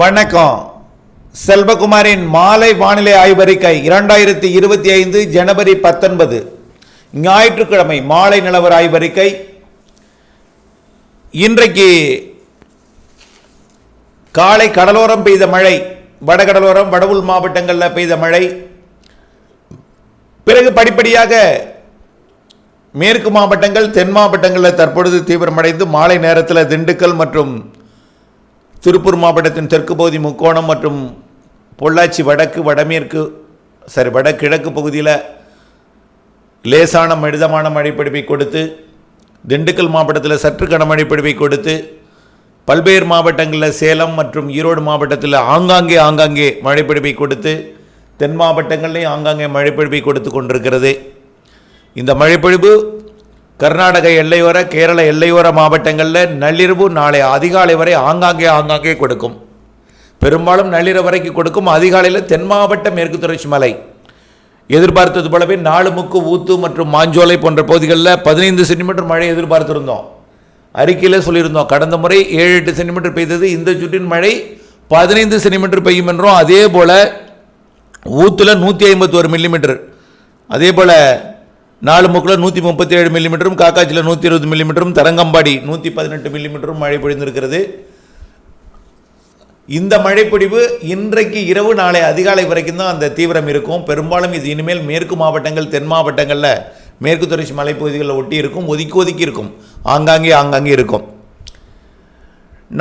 வணக்கம். செல்வகுமாரின் மாலை வானிலை ஆய்வறிக்கை இரண்டாயிரத்தி இருபத்தி ஐந்து ஜனவரி பத்தொன்பது. ஞாயிற்றுக்கிழமை மாலை நிலவர ஆய்வறிக்கை இன்றைக்கு காலை கடலோரம் பெய்த மழை வடகடலோரம் வடவுள் மாவட்டங்களில் பெய்த மழை. பிறகு படிப்படியாக மேற்கு மாவட்டங்கள் தென் மாவட்டங்களில் தற்பொழுது தீவிரமடைந்து மாலை நேரத்தில் திண்டுக்கல் மற்றும் திருப்பூர் மாவட்டத்தின் தெற்கு பகுதி முக்கோணம் மற்றும் பொள்ளாச்சி வடக்கு வடமேற்கு சரி வடகிழக்கு பகுதியில் லேசான மிதமான மழைப்பிடிப்பை கொடுத்து திண்டுக்கல் மாவட்டத்தில் சற்று கனமழை பொழிவை கொடுத்து பல்வேறு மாவட்டங்களில் சேலம் மற்றும் ஈரோடு மாவட்டத்தில் ஆங்காங்கே ஆங்காங்கே மழைப்பிடிப்பை கொடுத்து தென் மாவட்டங்கள்லேயும் ஆங்காங்கே மழைப்பொழிவை கொடுத்து கொண்டிருக்கிறது. இந்த மழைப்பொழிவு கர்நாடக எல்லையோர கேரள எல்லையோர மாவட்டங்களில் நள்ளிரவு நாளை அதிகாலை வரை ஆங்காங்கே ஆங்காங்கே கொடுக்கும். பெரும்பாலும் நள்ளிரவு வரைக்கும் கொடுக்கும் அதிகாலையில் தென் மாவட்ட மேற்கு தொடர்ச்சி மலை. எதிர்பார்த்தது போலவே நாலுமுக்கு ஊத்து மற்றும் மாஞ்சோலை போன்ற பகுதிகளில் பதினைந்து சென்டிமீட்டர் மழை எதிர்பார்த்திருந்தோம். அறிக்கையில் சொல்லியிருந்தோம் கடந்த முறை ஏழு எட்டு சென்டிமீட்டர் பெய்தது இந்த சுற்றின் மழை பதினைந்து சென்டிமீட்டர் பெய்யும் என்றும் அதே போல் ஊத்தில் நூற்றி ஐம்பத்தி ஒரு மில்லிமீட்டர். அதே போல் நாலு முக்கில் நூற்றி முப்பத்தி ஏழு மில்லிமீட்டரும் காக்காச்சியில் நூற்றி இருபது மில்லிமீட்டரும் தரங்கம்பாடி நூற்றி பதினெட்டு மில்லிமீட்டரும் மழை பொழிந்திருக்கிறது. இந்த மழைப்பொழிவு இன்றைக்கு இரவு நாளை அதிகாலை வரைக்கும் தான் அந்த தீவிரம் இருக்கும். பெரும்பாலும் இது இனிமேல் மேற்கு மாவட்டங்கள் தென் மாவட்டங்களில் மேற்கு தொடர்ச்சி மலைப்பகுதிகளில் ஒட்டி இருக்கும் ஒதுக்கி ஒதுக்கி இருக்கும். ஆங்காங்கே ஆங்காங்கே இருக்கும்.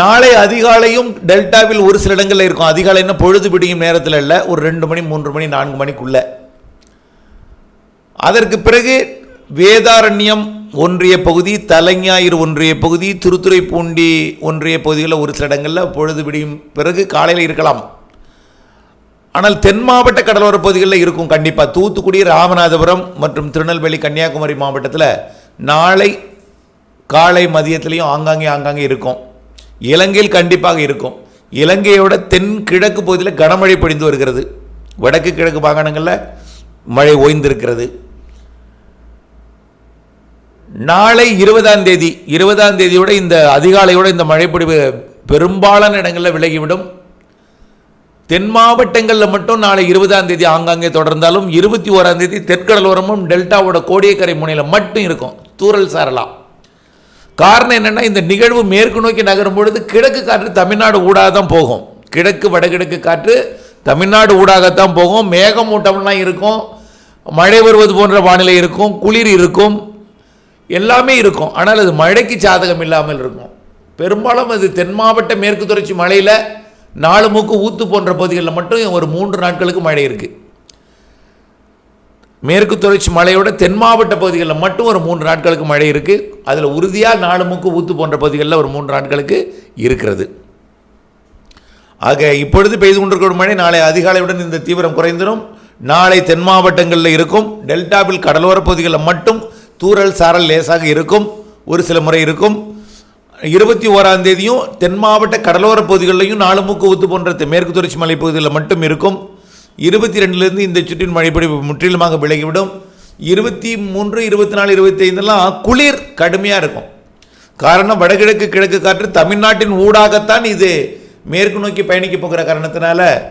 நாளை அதிகாலையும் டெல்டாவில் ஒரு சில இடங்களில் இருக்கும். அதிகாலைன்னா பொழுது பிடிக்கும் நேரத்தில் இல்லை. ஒரு ரெண்டு மணி மூன்று மணி நான்கு மணிக்குள்ளே. அதற்கு பிறகு வேதாரண்யம் ஒன்றிய பகுதி தலைஞாயிறு ஒன்றிய பகுதி திருத்துறைப்பூண்டி ஒன்றிய பகுதிகளில் ஒரு சில இடங்களில் பொழுது விடியும் பிறகு காலையில் இருக்கலாம். ஆனால் தென் மாவட்ட கடலோர பகுதிகளில் இருக்கும் கண்டிப்பாக தூத்துக்குடி ராமநாதபுரம் மற்றும் திருநெல்வேலி கன்னியாகுமரி மாவட்டத்தில் நாளை காலை மதியத்திலையும் ஆங்காங்கே ஆங்காங்கே இருக்கும். இலங்கையில் கண்டிப்பாக இருக்கும். இலங்கையோட தென் கிழக்கு பகுதியில் கனமழை பொழிந்து வருகிறது. வடக்கு கிழக்கு மாகாணங்களில் மழை ஓய்ந்திருக்கிறது. நாளை இருபதாம் தேதி இருபதாம் தேதியோட இந்த அதிகாலையோட இந்த மழைப்பொழிவு பெரும்பாலான இடங்களில் விலகிவிடும். தென் மாவட்டங்களில் மட்டும் நாளை இருபதாம் தேதி ஆங்காங்கே தொடர்ந்தாலும் இருபத்தி ஓராம் தேதி தெற்கடலோரமும் டெல்டாவோட கோடியக்கரை முனையில் மட்டும் இருக்கும் தூறல் சாரலாம் காரணம் என்னென்னா இந்த நிகழ்வு மேற்கு நோக்கி நகரும் பொழுது கிழக்கு காற்று தமிழ்நாடு ஊடாக தான் போகும். கிழக்கு வடகிழக்கு காற்று தமிழ்நாடு ஊடாகத்தான் போகும். மேகமூட்டம்லாம் இருக்கும் மழை வருவது போன்ற வானிலை இருக்கும் குளிர் இருக்கும். எல்லாமே இருக்கும். ஆனால் அது மழைக்கு சாதகம் இல்லாமல் இருக்கும். பெரும்பாலும் அது தென் மாவட்ட மேற்கு தொடர்ச்சி மலையில் நாலு மூக்கு ஊத்து போன்ற பகுதிகளில் மட்டும் ஒரு மூன்று நாட்களுக்கு மழை இருக்குது மேற்கு தொடர்ச்சி மலையோட தென் மாவட்ட பகுதிகளில் மட்டும் ஒரு மூன்று நாட்களுக்கு மழை இருக்குது அதில் உறுதியாக நாலு மூக்கு ஊத்து போன்ற பகுதிகளில் ஒரு மூன்று நாட்களுக்கு இருக்கிறது. ஆக இப்பொழுது பெய்து கொண்டிருக்கிற மழை நாளை அதிகாலையுடன் இந்த தீவிரம் குறைந்திடும் நாளை தென் மாவட்டங்களில் இருக்கும். டெல்டாவில் கடலோர பகுதிகளில் மட்டும் தூறல் சாரல் லேசாக இருக்கும். ஒரு சில முறை இருக்கும். இருபத்தி ஓராம் தேதியும் தென் மாவட்ட கடலோர பகுதிகளிலையும் நாலு மூக்கு ஊத்து போன்ற மேற்கு தொடர்ச்சி மலை மட்டும் இருக்கும். இருபத்தி ரெண்டுலேருந்து இந்த சுற்றின் மழைப்பொழிவு முற்றிலுமாக விலகிவிடும். இருபத்தி மூன்று இருபத்தி நாலு இருபத்தி குளிர் கடுமையாக இருக்கும். காரணம் வடகிழக்கு கிழக்கு காற்று தமிழ்நாட்டின் ஊடாகத்தான் இது மேற்கு நோக்கி பயணிக்க போகிற காரணத்தினால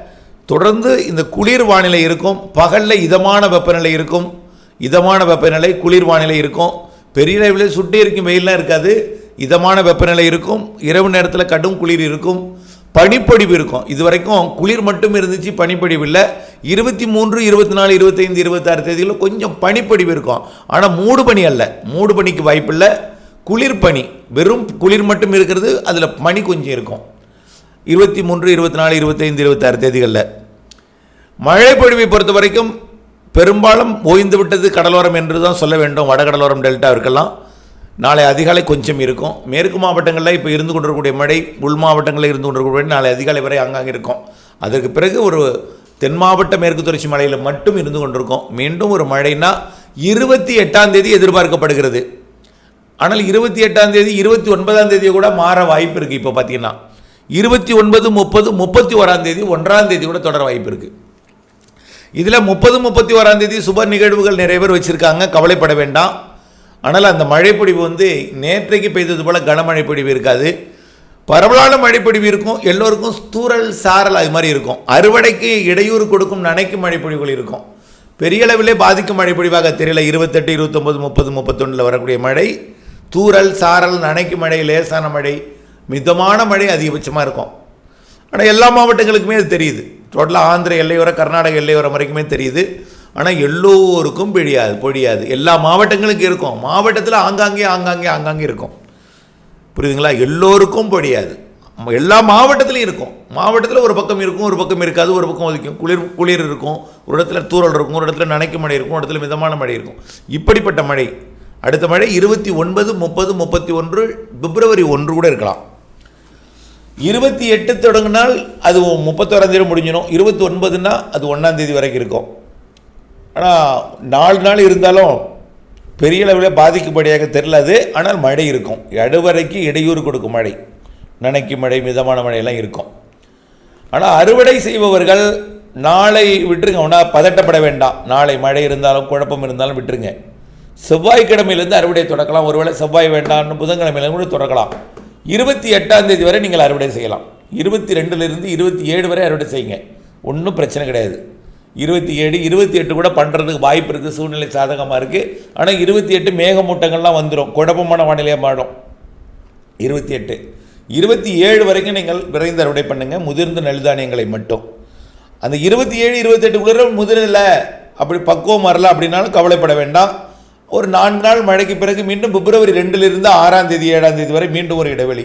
தொடர்ந்து இந்த குளிர் வானிலை இருக்கும். பகலில் இதமான வெப்பநிலை இருக்கும். இதமான வெப்பநிலை குளிர் வானிலை இருக்கும். பெரிய அளவில் சுட்டி இருக்கும் வெயில்லாம் இருக்காது. இதமான வெப்பநிலை இருக்கும். இரவு நேரத்தில் கடும் குளிர் இருக்கும். பனிப்பொழிவு இருக்கும். இது வரைக்கும் குளிர் மட்டும் இருந்துச்சு பனிப்பொழிவு இல்லை. இருபத்தி மூன்று இருபத்தி நாலு இருபத்தைந்து இருபத்தாறு தேதியில் கொஞ்சம் பனிப்பொழிவு இருக்கும். ஆனால் மூடு பனி அல்ல. மூடு பனிக்கு வாய்ப்பில்லை குளிர் பனி. வெறும் குளிர் மட்டும் இருக்கிறது அதில் பனி கொஞ்சம் இருக்கும். இருபத்தி மூன்று இருபத்தி நாலு இருபத்தைந்து இருபத்தாறு தேதிகளில். மழை பொழிவை பொறுத்த வரைக்கும் பெரும்பாலும் ஓய்ந்து விட்டது கடலோரம் என்று தான் சொல்ல வேண்டும். வடகடலோரம் டெல்டாவிற்கெல்லாம் நாளை அதிகாலை கொஞ்சம் இருக்கும். மேற்கு மாவட்டங்களில் இப்போ இருந்து கொண்டிருக்கக்கூடிய மழை உள் மாவட்டங்களில் இருந்து கொண்டிருக்கக்கூடிய நாளை அதிகாலை வரை அங்கங்கே இருக்கும். அதற்கு பிறகு ஒரு தென் மாவட்ட மேற்கு தொடர்ச்சி மலையில் மட்டும் இருந்து கொண்டிருக்கும். மீண்டும் ஒரு மழைனா இருபத்தி எட்டாம் தேதி எதிர்பார்க்கப்படுகிறது. ஆனால் இருபத்தி எட்டாம் தேதி இருபத்தி ஒன்பதாம் தேதி கூட மாற வாய்ப்பு இருக்குது இப்போ பார்த்தீங்கன்னா இருபத்தி ஒன்பது முப்பது முப்பத்தி ஓராம் தேதி ஒன்றாம் தேதி கூட தொடர வாய்ப்பு இருக்குது இதில் முப்பது முப்பத்தி ஓராம் தேதி சுப நிகழ்வுகள் நிறைய பேர் வச்சுருக்காங்க. கவலைப்பட வேண்டாம். ஆனால் அந்த மழைப்பொழிவு வந்து நேற்றைக்கு பெய்தது போல் கனமழை பொழிவு இருக்காது. பரவலான மழைப்பொழிவு இருக்கும். எல்லோருக்கும் தூரல் சாரல் அது மாதிரி இருக்கும். அறுவடைக்கு இடையூறு கொடுக்கும் நனைக்கும் மழைப்பொழிவுகள் இருக்கும். பெரிய அளவிலே பாதிக்கும் மழைப்பொழிவாக தெரியல. இருபத்தெட்டு இருபத்தொம்பது முப்பது முப்பத்தொன்னில் வரக்கூடிய மழை. தூரல் சாரல் நனைக்கும் மழை லேசான மழை மிதமான மழை அதிகபட்சமாக இருக்கும். ஆனால் எல்லா மாவட்டங்களுக்குமே அது தெரியுது. டோட்டலாக ஆந்திர எல்லையோர கர்நாடக எல்லையோரம் வரைக்குமே தெரியுது. ஆனால் எல்லோருக்கும் பிழியாது பொழியாது எல்லா மாவட்டங்களுக்கும் இருக்கும். மாவட்டத்தில் ஆங்காங்கே ஆங்காங்கே ஆங்காங்கே இருக்கும். புரியுதுங்களா? எல்லோருக்கும் பொழியாது எல்லா மாவட்டத்திலையும் இருக்கும். மாவட்டத்தில் ஒரு பக்கம் இருக்கும் ஒரு பக்கம் இருக்காது ஒரு பக்கம் ஒதுக்கும். குளிர் குளிர் இருக்கும். ஒரு இடத்துல தூறல் இருக்கும் ஒரு இடத்துல நனைக்கும் மழை இருக்கும் ஒரு இடத்துல மிதமான மழை இருக்கும். இப்படிப்பட்ட மழை. அடுத்த மழை இருபத்தி ஒன்பது முப்பது முப்பத்தி ஒன்று பிப்ரவரி ஒன்று கூட இருக்கலாம். இருபத்தி எட்டு தொடங்கினால் அது முப்பத்தோராம் தேதி முடிஞ்சிடும். இருபத்தி ஒன்பதுன்னா அது ஒன்றாம் தேதி வரைக்கும் இருக்கும். ஆனால் நாலு நாள் இருந்தாலும் பெரிய அளவில் பாதிக்கும்படியாக தெரில அது ஆனால் மழை இருக்கும். அடுவரைக்கு இடையூறு கொடுக்கும் மழை. நனைக்கும் மழை மிதமான மழையெல்லாம் இருக்கும். ஆனால் அறுவடை செய்பவர்கள் நாளை விட்டுருங்க. ஒன்றா பதட்டப்பட வேண்டாம். நாளை மழை இருந்தாலும் குழப்பம் இருந்தாலும் விட்டுருங்க. செவ்வாய்க்கிழமையிலேருந்து அறுவடை தொடக்கலாம். ஒருவேளை செவ்வாய் வேண்டாம்னு புதன்கிழமையிலேருந்து கூட தொடக்கலாம். இருபத்தி எட்டாம் தேதி வரை நீங்கள் அறுவடை செய்யலாம். இருபத்தி ரெண்டுலேருந்து இருபத்தி ஏழு வரை அறுவடை செய்யுங்க. ஒன்றும் பிரச்சனை கிடையாது. இருபத்தி ஏழு இருபத்தி எட்டு கூட பண்ணுறதுக்கு வாய்ப்பு இருக்குது சூழ்நிலை சாதகமாக இருக்குது ஆனால் இருபத்தி எட்டு மேகமூட்டங்கள்லாம் வந்துடும் குழப்பமான வானிலையாக மாறும். இருபத்தி எட்டு. இருபத்தி ஏழு வரைக்கும் நீங்கள் விரைந்து அறுவடை பண்ணுங்கள் முதிர்ந்த நெல்தானியங்களை மட்டும். அந்த இருபத்தி ஏழு இருபத்தெட்டுக்குள்ள முதிரல. அப்படி பக்குவம் வரல அப்படின்னாலும் கவலைப்பட வேண்டாம். ஒரு நான்கு நாள் மழைக்கு பிறகு மீண்டும் பிப்ரவரி ரெண்டிலிருந்து ஆறாம் தேதி ஏழாம் தேதி வரை மீண்டும் ஒரு இடைவெளி.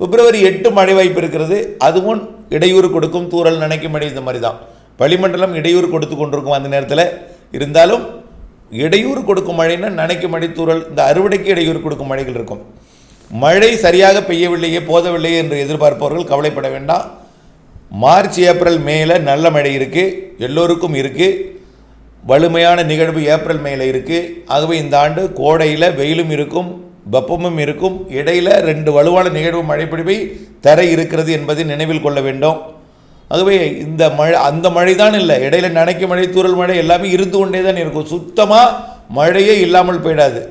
பிப்ரவரி எட்டு மழை வாய்ப்பு இருக்கிறது. அதுவும் இடையூறு கொடுக்கும் தூரல் நனைக்கும் மழை இந்த மாதிரி தான் வளிமண்டலம் இடையூறு கொடுத்து கொண்டிருக்கும் அந்த நேரத்தில். இருந்தாலும் இடையூறு கொடுக்கும் மழைன்னா நனைக்கும் மழை தூரல் இந்த அறுவடைக்கு இடையூறு கொடுக்கும் மழைகள் இருக்கும். மழை சரியாக பெய்யவில்லையே போதவில்லையே என்று எதிர்பார்ப்பவர்கள் கவலைப்பட வேண்டாம். மார்ச் ஏப்ரல் மேல நல்ல மழை இருக்குது எல்லோருக்கும் இருக்குது வலிமையான நிகழ்வு ஏப்ரல் மேல இருக்குது ஆகவே இந்த ஆண்டு கோடையில் வெயிலும் இருக்கும் வெப்பமும் இருக்கும். இடையில் ரெண்டு வலுவான நிகழ்வு மழைப்பிடிப்பை தர இருக்கிறது என்பதை நினைவில் கொள்ள வேண்டும். ஆகவே இந்த மழை அந்த மழை தான் இல்லை. இடையில நனைக்கும் மழை தூரல் மழை எல்லாமே இருந்து கொண்டே தான் இருக்கும். சுத்தமாக மழையே இல்லாமல் போயிடாது.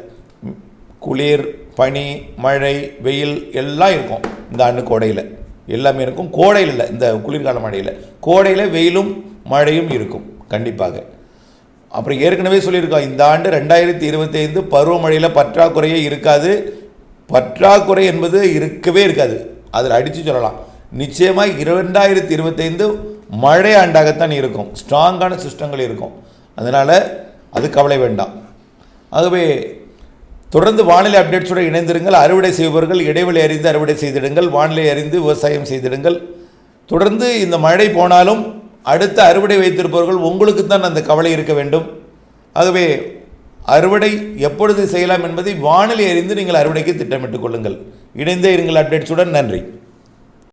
குளிர் பனி மழை வெயில் எல்லாம் இருக்கும் இந்த ஆண்டு கோடையில். எல்லாமே இருக்கும். கோடையில் இல்லை இந்த குளிர்கால மழையில். கோடையில் வெயிலும் மழையும் இருக்கும். கண்டிப்பாக. அப்புறம் ஏற்கனவே சொல்லியிருக்கோம் இந்த ஆண்டு ரெண்டாயிரத்தி இருபத்தி ஐந்து பருவமழையில் பற்றாக்குறையே இருக்காது. பற்றாக்குறை என்பது இருக்கவே இருக்காது. அதில் அடித்து சொல்லலாம். நிச்சயமாக இரண்டாயிரத்தி இருபத்தைந்து மழை ஆண்டாகத்தான் இருக்கும். ஸ்ட்ராங்கான சிஸ்டங்கள் இருக்கும். அதனால் அது கவலை வேண்டாம். ஆகவே தொடர்ந்து வானிலை அப்டேட்ஸோடு இணைந்திருங்கள். அறுவடை செய்பவர்கள் இடைவெளி அறிந்து அறுவடை செய்திடுங்கள். வானிலை அறிந்து விவசாயம் செய்திடுங்கள். தொடர்ந்து இந்த மழை போனாலும் அடுத்த அறுவடை வைத்திருப்பவர்கள் உங்களுக்கு தான் அந்த கவலை இருக்க வேண்டும். ஆகவே அறுவடை எப்பொழுது செய்யலாம் என்பதை வானிலை அறிந்து நீங்கள் அறுவடைக்கு திட்டமிட்டுக் கொள்ளுங்கள். இணைந்தே இருங்கள் அப்டேட்ஸுடன் நன்றி.